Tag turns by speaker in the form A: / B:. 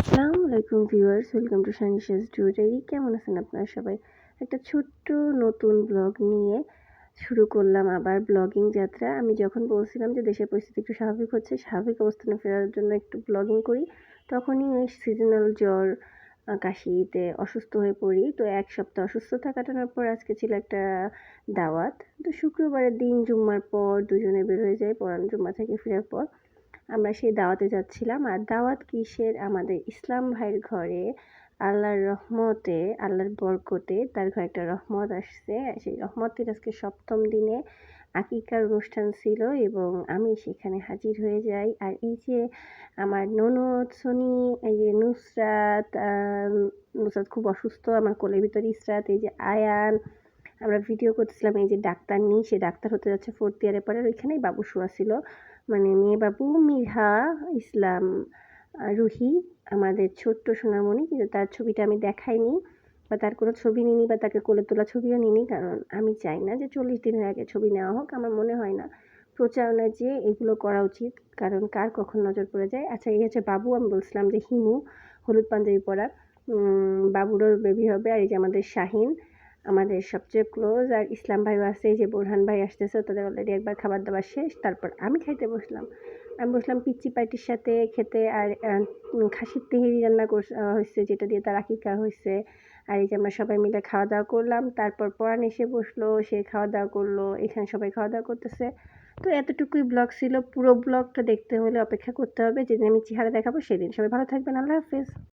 A: আসসালামু আলাইকুম viewers, welcome to সানিশাস জুয়েলারি কেমন আছেন আপনারা সবাই? একটা ছোট্ট নতুন ব্লগ নিয়ে শুরু করলাম আবার ব্লগিং যাত্রা। আমি যখন বলছিলাম যে দেশের পরিস্থিতি একটু স্বাভাবিক হচ্ছে, স্বাভাবিক অবস্থানে ফেরার জন্য একটু ব্লগিং করি, তখনই ওই সিজনাল জ্বর কাশিতে অসুস্থ হয়ে পড়ি। তো এক সপ্তাহ অসুস্থতা কাটানোর পর আজকে ছিল একটা দাওয়াত। তো শুক্রবারের দিন জুম্মার পর দুজনে বের হয়ে যায় পরান জুম্মা থেকে ফেরার পর। আমরা সেই দাওয়াতে যাচ্ছিলাম। আর দাওয়াত কিসের? আমাদের ইসলাম ভাইয়ের ঘরে আল্লাহর রহমতে, আল্লাহর বরকতে তার ঘরে একটা রহমত আসছে। সেই রহমতের আজকে সপ্তম দিনে আকিকার অনুষ্ঠান ছিল এবং আমি সেখানে হাজির হয়ে যাই। আর এই যে আমার ননদ সনি, এই যে নুসরাত নুসরাত খুব অসুস্থ, আমার কোলের ভিতরে ইসরাত, এই যে আয়ান, আমরা ভিডিও করতেছিলাম, এই যে ডাক্তার নিই, সে ডাক্তার হতে যাচ্ছে ফোর্থ ইয়ারে পরে ওইখানেই বাবু শোয়া ছিল। মানে মেয়ে বাবু মিরহা ইসলাম রুহি, আমাদের ছোট্ট সোনামণি। কিন্তু তার ছবিটা আমি দেখাইনি বা তার কোনো ছবি নিইনি বা তাকে কোলে তোলা ছবিও নিইনি। কারণ আমি চাই না যে চল্লিশ দিনের আগে ছবি নেওয়া হোক, আমার মনে হয় না। প্রচারণা যে এগুলো করা উচিত, কারণ কার কখন নজর পড়ে যায়? আচ্ছা এই হচ্ছে বাবু, আমি বলছিলাম যে হিমু, হলুদ পাঞ্জাবি পরা। বাবুরও বেবি হবে আর এই যে আমাদের শাহিন। আমাদের সবচেয়ে ক্লোজ আর ইসলাম ভাইও আছে যে বোরহান ভাই আসতেছে, তাদের অলরেডি একবার খাবার দাবার শেষ, তারপর আমি খাইতে বসলাম। আমি বসলাম পিচ্চি পার্টির সাথে খেতে আর খাসির তেহেরি রান্না হয়েছে যেটা দিয়ে তার আকিকা হয়েছে আর এই যে আমরা সবাই মিলে খাওয়া দাওয়া করলাম, তারপর পরাণ এসে বসল, সে খাওয়া দাওয়া করল, এখানে সবাই খাওয়া দাওয়া করতেছে। তো এতটুকুই ব্লগ ছিল, পুরো ব্লগটা দেখতে হলে অপেক্ষা করতে হবে, যেদিন আমি চেহারা দেখাবো, সেদিন সবাই ভালো থাকবেন, আল্লাহ হাফেজ।